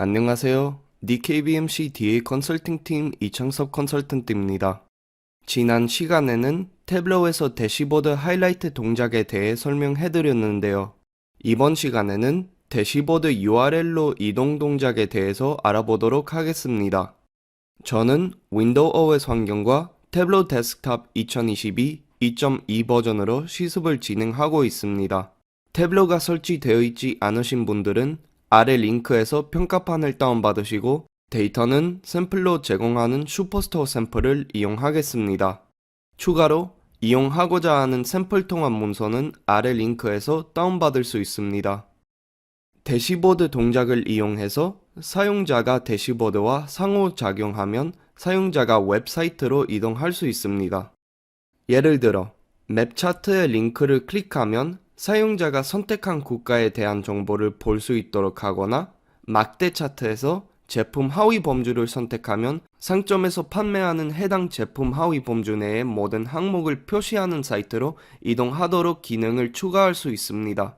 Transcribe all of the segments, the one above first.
안녕하세요. DKBMC DA 컨설팅팀 이창섭 컨설턴트입니다. 지난 시간에는 태블로에서 대시보드 하이라이트 동작에 대해 설명해드렸는데요. 이번 시간에는 대시보드 URL로 이동 동작에 대해서 알아보도록 하겠습니다. 저는 윈도우 OS 환경과 태블로 데스크탑 2022 2.2 버전으로 시습을 진행하고 있습니다. 태블로가 설치되어 있지 않으신 분들은 아래 링크에서 평가판을 다운받으시고 데이터는 샘플로 제공하는 슈퍼스토어 샘플을 이용하겠습니다. 추가로 이용하고자 하는 샘플 통합 문서는 아래 링크에서 다운받을 수 있습니다. 대시보드 동작을 이용해서 사용자가 대시보드와 상호작용하면 사용자가 웹사이트로 이동할 수 있습니다. 예를 들어 맵 차트의 링크를 클릭하면 사용자가 선택한 국가에 대한 정보를 볼 수 있도록 하거나 막대 차트에서 제품 하위 범주를 선택하면 상점에서 판매하는 해당 제품 하위 범주 내의 모든 항목을 표시하는 사이트로 이동하도록 기능을 추가할 수 있습니다.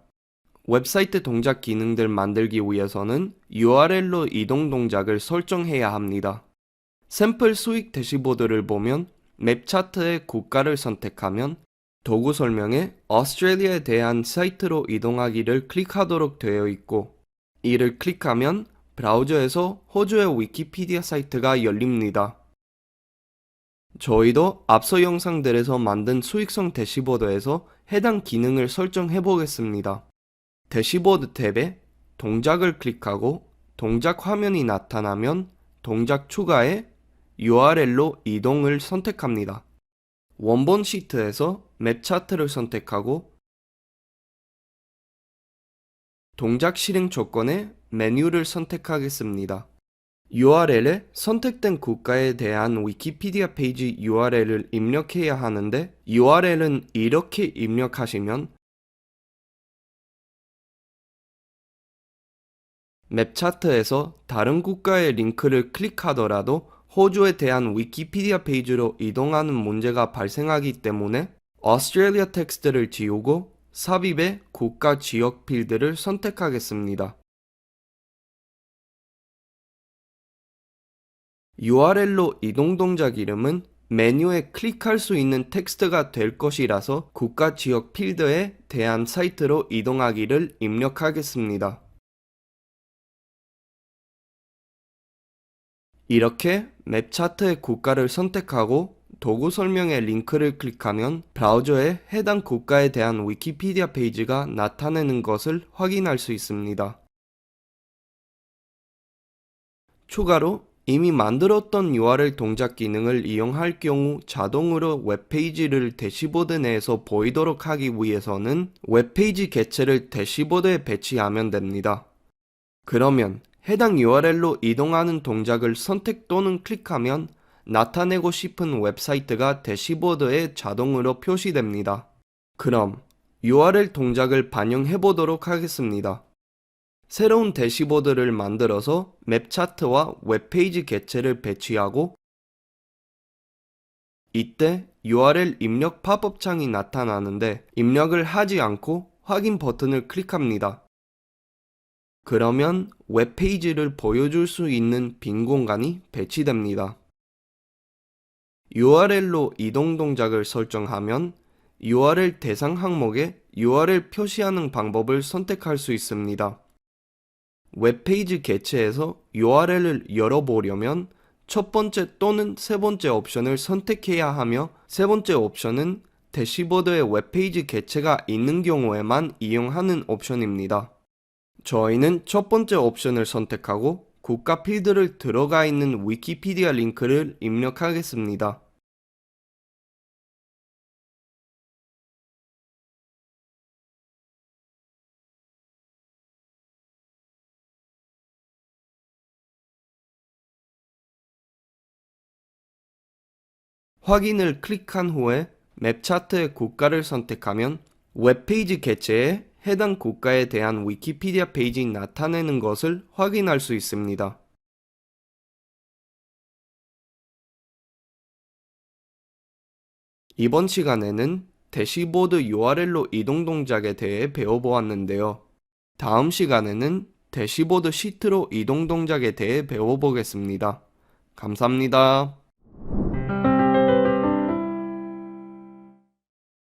웹사이트 동작 기능들 만들기 위해서는 URL로 이동 동작을 설정해야 합니다. 샘플 수익 대시보드를 보면 맵 차트의 국가를 선택하면 도구 설명에 오스트레일리아에 대한 사이트로 이동하기를 클릭하도록 되어 있고 이를 클릭하면 브라우저에서 호주의 위키피디아 사이트가 열립니다. 저희도 앞서 영상들에서 만든 수익성 대시보드에서 해당 기능을 설정해 보겠습니다. 대시보드 탭에 동작을 클릭하고 동작 화면이 나타나면 동작 추가에 URL로 이동을 선택합니다. 원본 시트에서 맵 차트를 선택하고 동작 실행 조건에 메뉴를 선택하겠습니다. URL에 선택된 국가에 대한 위키피디아 페이지 URL을 입력해야 하는데 URL은 이렇게 입력하시면 맵 차트에서 다른 국가의 링크를 클릭하더라도 호주에 대한 위키피디아 페이지로 이동하는 문제가 발생하기 때문에 오스트레일리아 텍스트를 지우고 삽입에 국가 지역 필드를 선택하겠습니다. URL로 이동 동작 이름은 메뉴에 클릭할 수 있는 텍스트가 될 것이라서 국가 지역 필드에 대한 사이트로 이동하기를 입력하겠습니다. 이렇게 맵 차트의 국가를 선택하고 도구 설명의 링크를 클릭하면 브라우저에 해당 국가에 대한 위키피디아 페이지가 나타내는 것을 확인할 수 있습니다. 추가로 이미 만들었던 URL 동작 기능을 이용할 경우 자동으로 웹페이지를 대시보드 내에서 보이도록 하기 위해서는 웹페이지 개체를 대시보드에 배치하면 됩니다. 그러면 해당 URL로 이동하는 동작을 선택 또는 클릭하면 나타내고 싶은 웹사이트가 대시보드에 자동으로 표시됩니다. 그럼 URL 동작을 반영해 보도록 하겠습니다. 새로운 대시보드를 만들어서 맵 차트와 웹페이지 개체를 배치하고 이때 URL 입력 팝업 창이 나타나는데 입력을 하지 않고 확인 버튼을 클릭합니다. 그러면 웹페이지를 보여줄 수 있는 빈 공간이 배치됩니다. URL로 이동 동작을 설정하면 URL 대상 항목에 URL 표시하는 방법을 선택할 수 있습니다. 웹페이지 개체에서 URL을 열어보려면 첫 번째 또는 세 번째 옵션을 선택해야 하며 세 번째 옵션은 대시보드에 웹페이지 개체가 있는 경우에만 이용하는 옵션입니다. 저희는 첫 번째 옵션을 선택하고 국가 필드를 들어가 있는 위키피디아 링크를 입력하겠습니다. 확인을 클릭한 후에 맵 차트의 국가를 선택하면 웹페이지 개체에 해당 국가에 대한 위키피디아 페이지 나타내는 것을 확인할 수 있습니다. 이번 시간에는 대시보드 URL로 이동 동작에 대해 배워보았는데요. 다음 시간에는 대시보드 시트로 이동 동작에 대해 배워보겠습니다. 감사합니다.